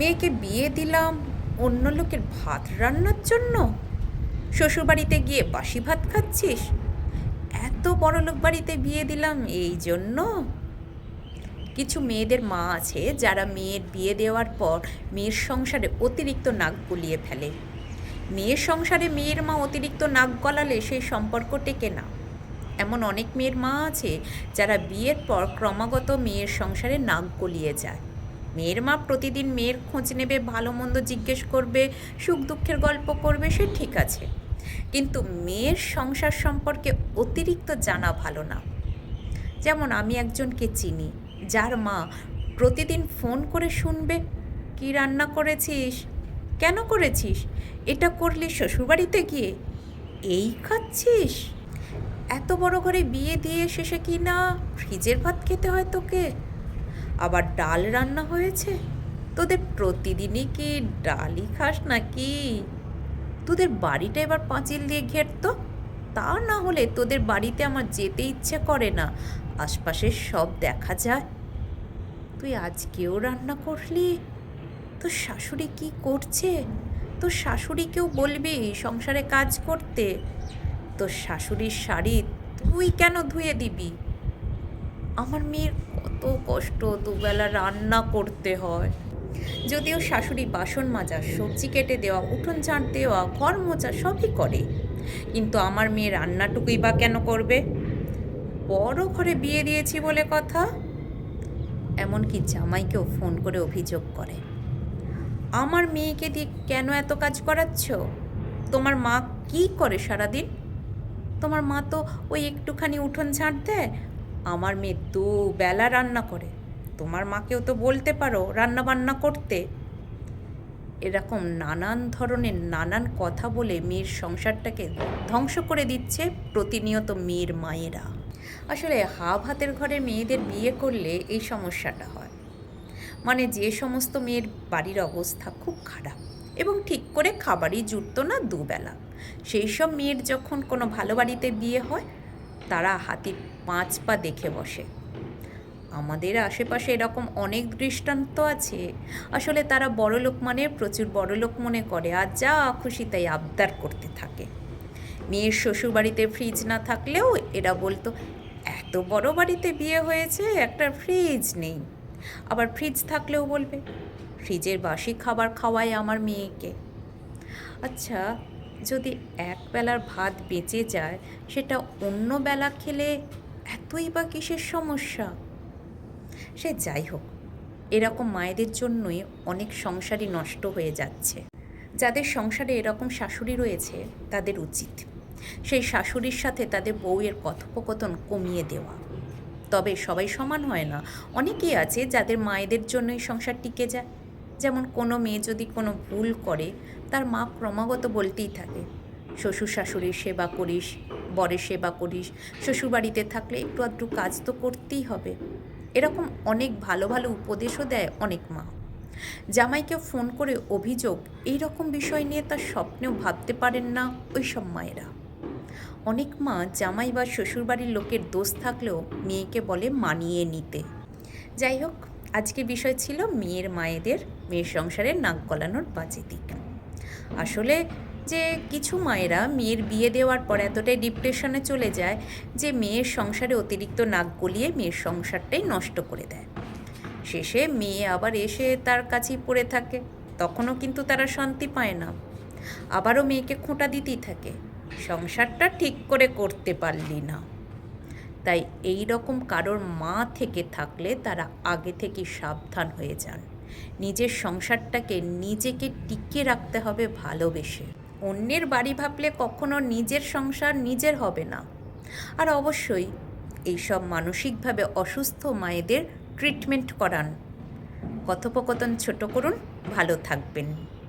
মেয়েকে বিয়ে দিলাম, অন্য লোকের ভাত রান্নার জন্য? শ্বশুরবাড়িতে গিয়ে বাসি ভাত খাচ্ছিস? এত বড় লোক বাড়িতে বিয়ে দিলাম এই জন্য? কিছু মেয়েদের মা আছে যারা মেয়ের বিয়ে দেওয়ার পর মেয়ের সংসারে অতিরিক্ত নাক গলিয়ে ফেলে। মেয়ের সংসারে মেয়ের মা অতিরিক্ত নাক গলালে সেই সম্পর্ক টেকে না। এমন অনেক মেয়ের মা আছে যারা বিয়ের পর ক্রমাগত মেয়ের সংসারে নাক গলিয়ে যায়। মেয়ের মা প্রতিদিন মেয়ের খোঁজ নেবে, ভালো মন্দ জিজ্ঞেস করবে, সুখ দুঃখের গল্প করবে, সে ঠিক আছে। কিন্তু মেয়ের সংসার সম্পর্কে অতিরিক্ত জানা ভালো না। যেমন আমি একজনকে চিনি, যার মা প্রতিদিন ফোন করে শুনবে, কি রান্না করেছিস? কেন করেছিস? এটা করলি শ্বশুরবাড়িতে গিয়ে? এই খাচ্ছিস? এত বড় ঘরে বিয়ে দিয়ে শেষে কি না? ফ্রিজের ভাত খেতে হয় তোকে? আবার ডাল রান্না হয়েছে? তোদের প্রতিদিনই কি ডালই খাস নাকি? তোদের বাড়িটা এবার পাঁচিল দিয়ে ঘেরতো তা। না হলে তোদের বাড়িতে আমার যেতে ইচ্ছে করে না। আশপাশের সব দেখা যায়। তুই আজকেও রান্না করলি? তোর শাশুড়ি কি করছে? তোর শাশুড়িকেও বলবি সংসারে কাজ করতে? তোর শাশুড়ির শাড়ি তুই কেন ধুয়ে দিবি? আমার মেয়ের কত কষ্ট, দুবেলা রান্না করতে হয়। যদিও শাশুড়ি বাসন মাজা, সবজি কেটে দেওয়া, উঠোন ঝাঁট দেওয়া, ঘর মোচা সবই করে। কিন্তু আমার মেয়ে রান্নাটুকুই বা কেন করবে? বড় ঘরে বিয়ে দিয়েছি বলে কথা? এমনকি জামাইকেও ফোন করে অভিযোগ করে। আমার মেয়েকে দিয়ে কেন এত কাজ করাচ্ছ? তোমার মা কি করে সারাদিন? তোমার মা তো ওই একটুখানি উঠোন ঝাঁট দেয় আমার মেয়ে দু বেলা রান্না করে। তোমার মাকেও তো বলতে পারো রান্না বান্না করতে। এরকম নানান ধরনের নানান কথা বলে মেয়ের সংসারটাকে ধ্বংস করে দিচ্ছে প্রতিনিয়ত মেয়ের মায়েরা। আসলে হাফ হাতের ঘরে মেয়েদের বিয়ে করলে এই সমস্যাটা হয়। মানে যে সমস্ত মেয়ের বাড়ির অবস্থা খুব খারাপ এবং ঠিক করে খাবারই জুটতো না দুবেলা। সেই সব মেয়ের যখন কোনো ভালো বাড়িতে বিয়ে হয় তারা হাতির পাঁচ পা দেখে বসে। আমাদের আশেপাশে এরকম অনেক দৃষ্টান্ত আছে। আসলে তারা বড়লোক মানে প্রচুর বড়লোক মনে করে আর যা খুশি তাই আবদার করতে থাকে। মেয়ের শ্বশুর বাড়িতে ফ্রিজ না থাকলেও এরা বলতো, এত বড় বাড়িতে বিয়ে হয়েছে, একটা ফ্রিজ নেই। আবার ফ্রিজ থাকলেও বলবে ফ্রিজের বাসি খাবার খাওয়ায় আমার মেয়েকে। আচ্ছা যদি এক বেলার ভাত বেঁচে যায়, সেটা অন্য বেলা খেলে এতই বা কিসের সমস্যা? সে যাই হোক, এরকম মায়েদের জন্যই অনেক সংসারই নষ্ট হয়ে যাচ্ছে। যাদের সংসারে এরকম শাশুড়ি রয়েছে, তাদের উচিত সেই শাশুড়ির সাথে তাদের বউয়ের কথোপকথন কমিয়ে দেওয়া। তবে সবাই সমান হয় না। অনেকেই আছে যাদের মায়েদের জন্যই সংসার টিকে যায়। যেমন কোনো মেয়ে যদি কোনো ভুল করে, তার মা ক্রমাগত বলতেই থাকে, শ্বশুর শাশুড়ির সেবা করিস, বরের সেবা করিস, শ্বশুরবাড়িতে থাকলে একটু আধটু কাজ তো করতেই হবে। এরকম অনেক ভালো ভালো উপদেশও দেয় অনেক মা। জামাইকে ফোন করে অভিযোগ এই রকম বিষয় নিয়ে তার স্বপ্নেও ভাবতে পারেন না ওই সব মায়েরা। অনেক মা জামাই বা শ্বশুরবাড়ির লোকের দোষ থাকলেও মেয়েকে বলে মানিয়ে নিতে। যাই হোক আজকে বিষয় ছিল মেয়ের মায়েদের, মেয়ের সংসারে নাক গলানোর বাজে দিক আসলে যে কিছু মায়েরা মেয়ের বিয়ে দেওয়ার পর এতটাই ডিপ্রেশনে চলে যায় যে মেয়ের সংসারে অতিরিক্ত নাক গলিয়ে মেয়ের সংসারটাই নষ্ট করে দেয়। শেষে মেয়ে আবার এসে তার কাছেই পড়ে থাকে, তখনও কিন্তু তারা শান্তি পায় না। আবারও মেয়েকে খোঁটা দিতেই থাকে, সংসারটা ঠিক করে করতে পারলি না। তাই এই রকম কারোর মা থেকে থাকলে তারা আগে থেকে সাবধান হয়ে যান। নিজের সংসারটাকে নিজেকে টিকে রাখতে হবে ভালোবেসে। অন্যের বাড়ি ভাবলে কখনো নিজের সংসার নিজের হবে না। আর অবশ্যই এইসব মানসিকভাবে অসুস্থ মায়েদের ট্রিটমেন্ট করান। কথোপকথন ছোট করুন, ভালো থাকবেন।